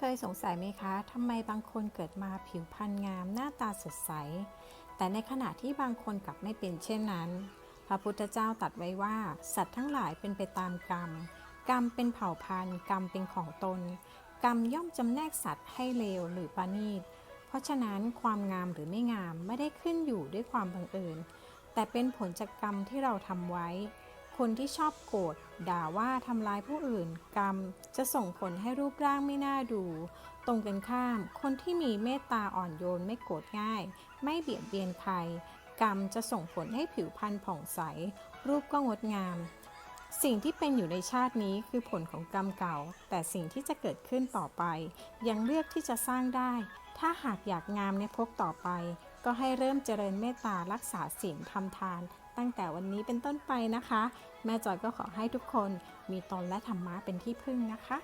เคยสงสัยไหมคะทำไมบางคนเกิดมาผิวพรรณงามหน้าตาสดใส แต่ในขณะที่บางคนกลับไม่เป็นเช่นนั้น พระพุทธเจ้าตรัสไว้ว่า สัตว์ทั้งหลายเป็นไปตามกรรม กรรมเป็นเผ่าพันธุ์ กรรมเป็นของตน กรรมย่อมจำแนกสัตว์ให้เลวหรือประณีต เพราะฉะนั้นความงามหรือไม่งามไม่ได้ขึ้นอยู่ด้วยความบังเอิญ แต่เป็นผลจากกรรมที่เราทำไว้ คนที่ชอบโกรธด่าว่าทำร้ายผู้อื่นกรรม จะส่งผลให้รูปร่างไม่น่าดู ตรงกันข้าม คนที่มีเมตตาอ่อนโยนไม่โกรธง่าย ไม่เบียดเบียนใคร กรรมจะส่งผลให้ผิวพรรณผ่องใส รูปก็งดงาม สิ่งที่เป็นอยู่ในชาตินี้คือผลของกรรมเก่า แต่สิ่งที่จะเกิดขึ้นต่อไป ยังเลือกที่จะสร้างได้ ถ้าหากอยากงามในภพต่อไป ก็ให้เริ่มเจริญเมตตารักษาศีลทำทาน ตั้งแต่วันนี้เป็นต้นไปนะคะ แม่จอยก็ขอให้ทุกคนมีตนและธรรมะเป็นที่พึ่งนะคะ